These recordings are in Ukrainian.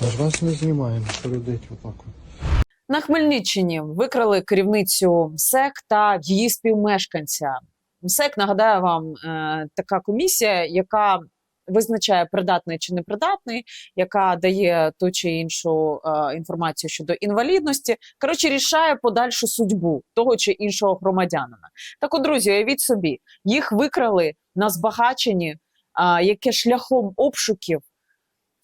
Та вас не знімаємо, передить отак. На Хмельниччині викрали керівницю МСЕК та її співмешканця. МСЕК, нагадаю вам, е, така комісія, яка визначає придатний чи непридатний, яка дає ту чи іншу е, інформацію щодо інвалідності. Коротше, рішає подальшу судьбу того чи іншого громадянина. Так, от, друзі, уявіть собі, їх викрали на збагаченні, яке шляхом обшуків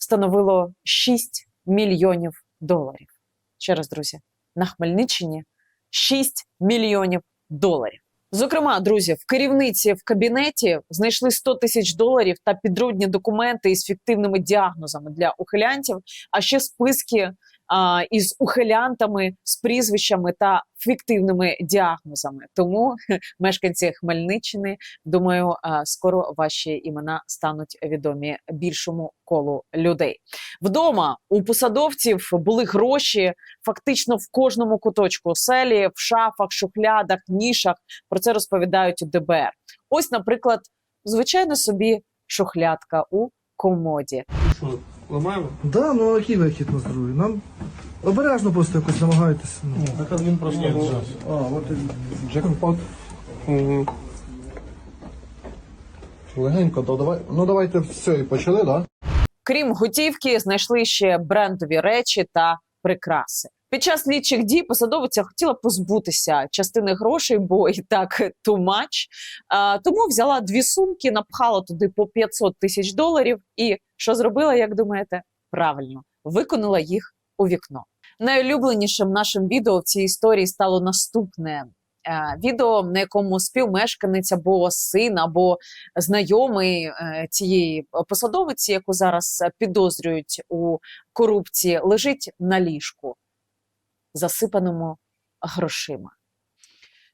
становило 6 мільйонів доларів. Ще раз, друзі, на Хмельниччині 6 мільйонів доларів. Зокрема, друзі, в керівниці в кабінеті знайшли 100 тисяч доларів та підрудні документи із фіктивними діагнозами для ухилянтів, а ще списки а, із ухилянтами з прізвищами та фіктивними діагнозами. Тому мешканці Хмельниччини, думаю, скоро ваші імена стануть відомі більшому колу людей. Вдома у посадовців були гроші фактично в кожному куточку оселі, в шафах, шухлядах, нішах. Про це розповідають у ДБР. Ось, наприклад, звичайно собі шухлядка у комоді. Ламаємо? Да, ну а який вихід на здоров'я? Нам обережно просто якось намагайтеся. Ну. Так він просто зараз. А, от і Джекпот. Угу. Легенько, то давай. Ну давайте все, і почали, так? Да? Крім готівки, знайшли ще брендові речі та прикраси. Під час слідчих дій посадовиця хотіла позбутися частини грошей, бо і так too much. А, тому взяла дві сумки, напхала туди по 500 тисяч доларів. І що зробила, як думаєте? Правильно виконала їх у вікно. Найулюбленішим нашим відео в цій історії стало наступне. Е, Відео, на якому співмешканець або син, або знайомий е, цієї посадовиці, яку зараз е, підозрюють у корупції, лежить на ліжку, засипаному грошима.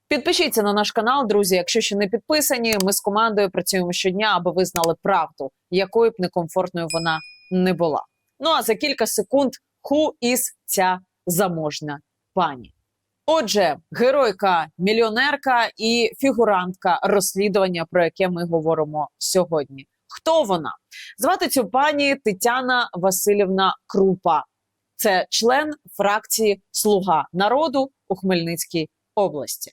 Підпишіться на наш канал, друзі. Якщо ще не підписані, ми з командою працюємо щодня, аби ви знали правду, якою б некомфортною вона не була. Ну а за кілька секунд ху із ця заможна пані. Отже, геройка, мільйонерка і фігурантка розслідування, про яке ми говоримо сьогодні. Хто вона? Звати цю пані Тетяна Васильівна Крупа. Це член фракції Слуга народу у Хмельницькій області.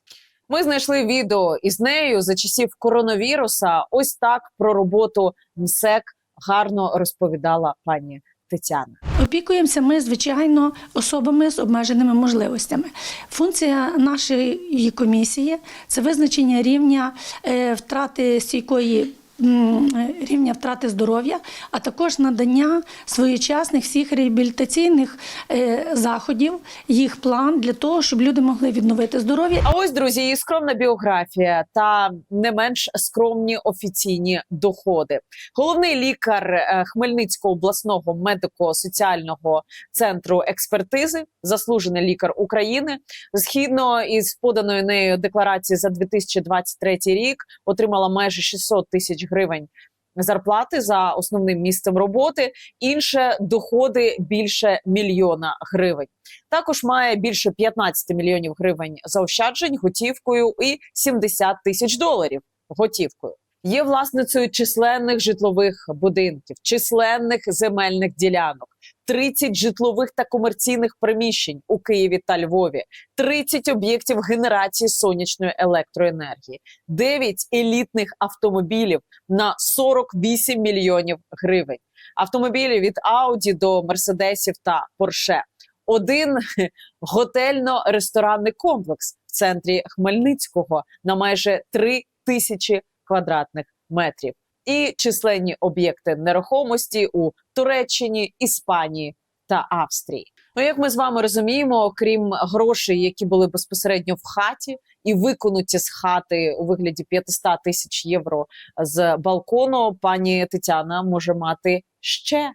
Ми знайшли відео із нею за часів коронавіруса. Ось так про роботу МСЕК гарно розповідала пані Тетяна. Опікуємося ми, звичайно, особами з обмеженими можливостями. Функція нашої комісії це визначення рівня е, втрати стійкої. Рівня втрати здоров'я, а також надання своєчасних всіх реабілітаційних е, заходів, їх план для того, щоб люди могли відновити здоров'я А ось друзі, її скромна біографія та не менш скромні офіційні доходи. Головний лікар е, Хмельницького обласного медико-соціального центру експертизи, заслужений лікар України, згідно із поданою нею декларації за 2023 рік, отримала майже 600 тисяч гривень. Зарплати за основним місцем роботи, інше доходи більше мільйона гривень. Також має більше 15 мільйонів гривень заощаджень готівкою і 70 тисяч доларів готівкою. Є власницею численних житлових будинків, численних земельних ділянок, 30 житлових та комерційних приміщень у Києві та Львові, 30 об'єктів генерації сонячної електроенергії, 9 елітних автомобілів на 48 мільйонів гривень. Автомобілі від Ауді до Мерседесів та Порше. Один готельно-ресторанний комплекс в центрі Хмельницького на майже 3 тисячі квадратних метрів, і численні об'єкти нерухомості у Туреччині, Іспанії та Австрії. Ну, як ми з вами розуміємо, окрім грошей, які були безпосередньо в хаті, і виконуті з хати у вигляді 500 тисяч євро з балкону, пані Тетяна може мати ще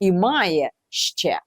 і має ще.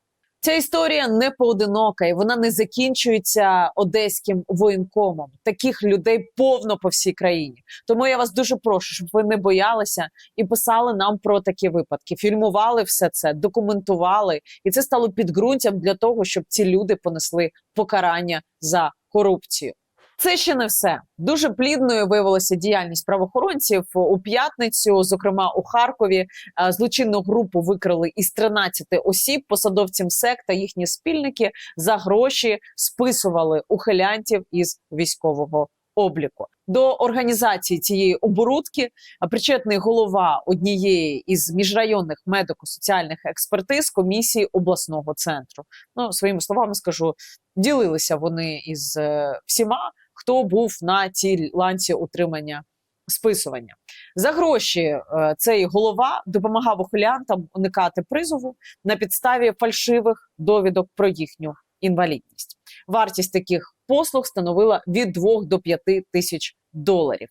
Ця історія не поодинока, і вона не закінчується одеським воєнкомом. Таких людей повно по всій країні. Тому я вас дуже прошу, щоб ви не боялися і писали нам про такі випадки. Фільмували все це, документували, і це стало підґрунтям для того, щоб ці люди понесли покарання за корупцію. Це ще не все. Дуже плідною виявилася діяльність правоохоронців у п'ятницю. Зокрема, у Харкові е, злочинну групу викрили із 13 осіб. Посадовцям СЕК та їхні спільники за гроші списували ухилянтів із військового обліку. До організації цієї оборудки причетний голова однієї із міжрайонних медико-соціальних експертиз комісії обласного центру. Ну своїми словами скажу, ділилися вони із е, всіма, хто був на цій ланці утримання списування. За гроші е, цей голова допомагав ухилянтам уникати призову на підставі фальшивих довідок про їхню інвалідність. Вартість таких послуг становила від 2 до 5 тисяч доларів.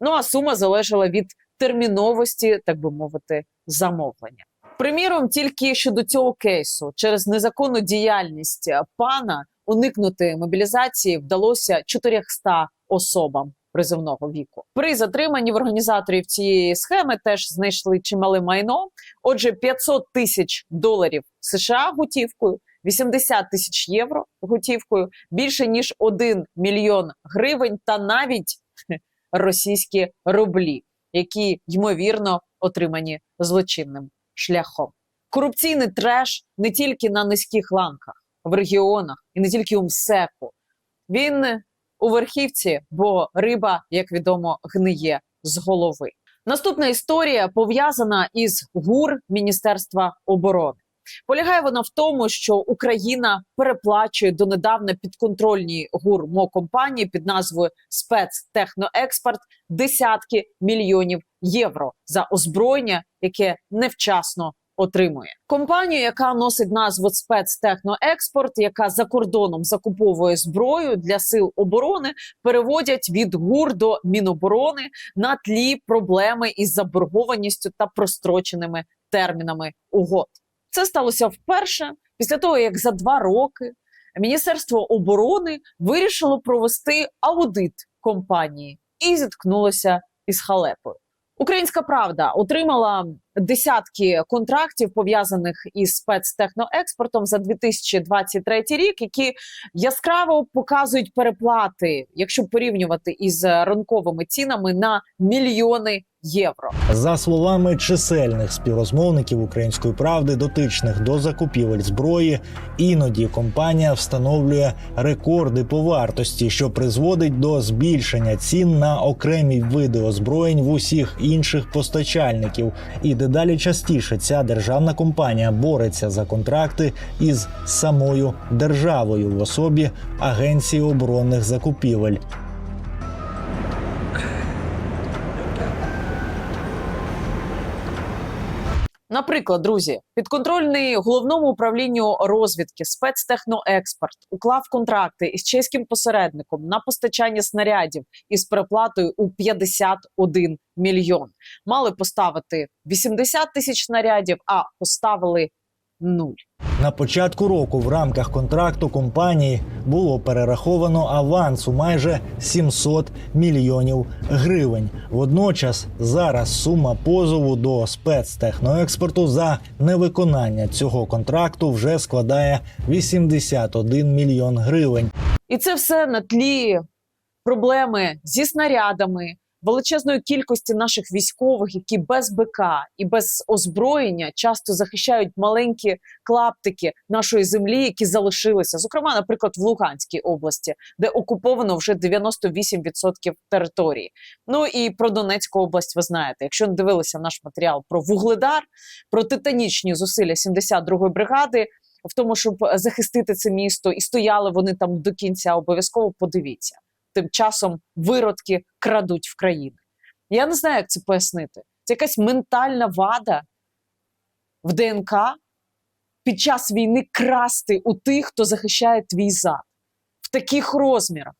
Ну а сума залежала від терміновості, так би мовити, замовлення. Приміром, тільки щодо цього кейсу, через незаконну діяльність е, пана уникнути мобілізації вдалося 400 особам призовного віку. При затриманні в організаторів цієї схеми теж знайшли чимале майно. Отже, 500 тисяч доларів США готівкою, 80 тисяч євро готівкою, більше ніж 1 мільйон гривень, та навіть російські рублі, які ймовірно отримані злочинним шляхом. Корупційний треш не тільки на низьких ланках, в регіонах і не тільки у МСЕКу. Він у верхівці, бо риба, як відомо, гниє з голови. Наступна історія пов'язана із ГУР Міністерства оборони. Полягає вона в тому, що Україна переплачує донедавна підконтрольній ГУР МО-компанії під назвою спецтехноекспорт десятки мільйонів євро за озброєння, яке невчасно отримує компанію, яка носить назву спецтехноекспорт, яка за кордоном закуповує зброю для сил оборони, переводять від ГУР до Міноборони на тлі проблеми із заборгованістю та простроченими термінами угод. Це сталося вперше після того, як за два роки Міністерство оборони вирішило провести аудит компанії і зіткнулося із халепою. Українська правда отримала десятки контрактів пов'язаних із спецтехноекспортом за 2023 рік, які яскраво показують переплати, якщо порівнювати із ранковими цінами на мільйони євро. За словами чисельних співрозмовників української правди, дотичних до закупівель зброї, іноді компанія встановлює рекорди по вартості, що призводить до збільшення цін на окремі види озброєнь в усіх інших постачальників. І дедалі частіше ця державна компанія бореться за контракти із самою державою в особі Агенції оборонних закупівель. Наприклад, друзі, підконтрольний головному управлінню розвідки спецтехноекспорт уклав контракти із чеським посередником на постачання снарядів із переплатою у 51 мільйон. Мали поставити 80 тисяч снарядів, а поставили нуль. На початку року в рамках контракту компанії було перераховано аванс у майже 700 мільйонів гривень. Водночас зараз сума позову до спецтехноекспорту за невиконання цього контракту вже складає 81 мільйон гривень. І це все на тлі проблеми зі снарядами, величезної кількості наших військових, які без БК і без озброєння часто захищають маленькі клаптики нашої землі, які залишилися, зокрема, наприклад, в Луганській області, де окуповано вже 98% території. Ну і про Донецьку область ви знаєте. Якщо не дивилися наш матеріал про вугледар, про титанічні зусилля 72-ї бригади. В тому, щоб захистити це місто, і стояли вони там до кінця. Обов'язково подивіться. Тим часом виродки крадуть в країни. Я не знаю, як це пояснити. Це якась ментальна вада в ДНК під час війни красти у тих, хто захищає твій зад в таких розмірах.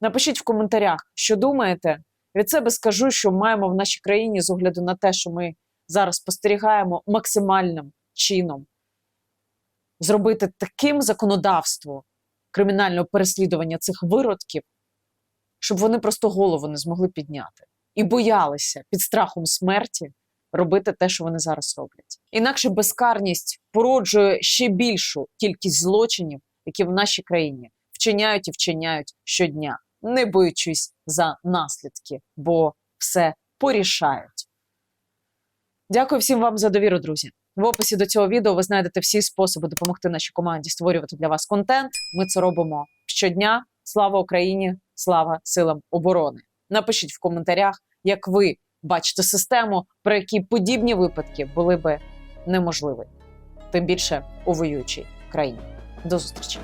Напишіть в коментарях, що думаєте. Від себе скажу, що маємо в нашій країні з огляду на те, що ми зараз спостерігаємо максимальним чином зробити таким законодавство кримінального переслідування цих виродків, щоб вони просто голову не змогли підняти і боялися під страхом смерті робити те, що вони зараз роблять. Інакше безкарність породжує ще більшу кількість злочинів, які в нашій країні вчиняють і вчиняють щодня, не боючись за наслідки, бо все порішають. Дякую всім вам за довіру, друзі. В описі до цього відео ви знайдете всі способи допомогти нашій команді створювати для вас контент. Ми це робимо щодня. Слава Україні! Слава силам оборони! Напишіть в коментарях, як ви бачите систему, про які подібні випадки були би неможливі, тим більше у воюючій країні. До зустрічі!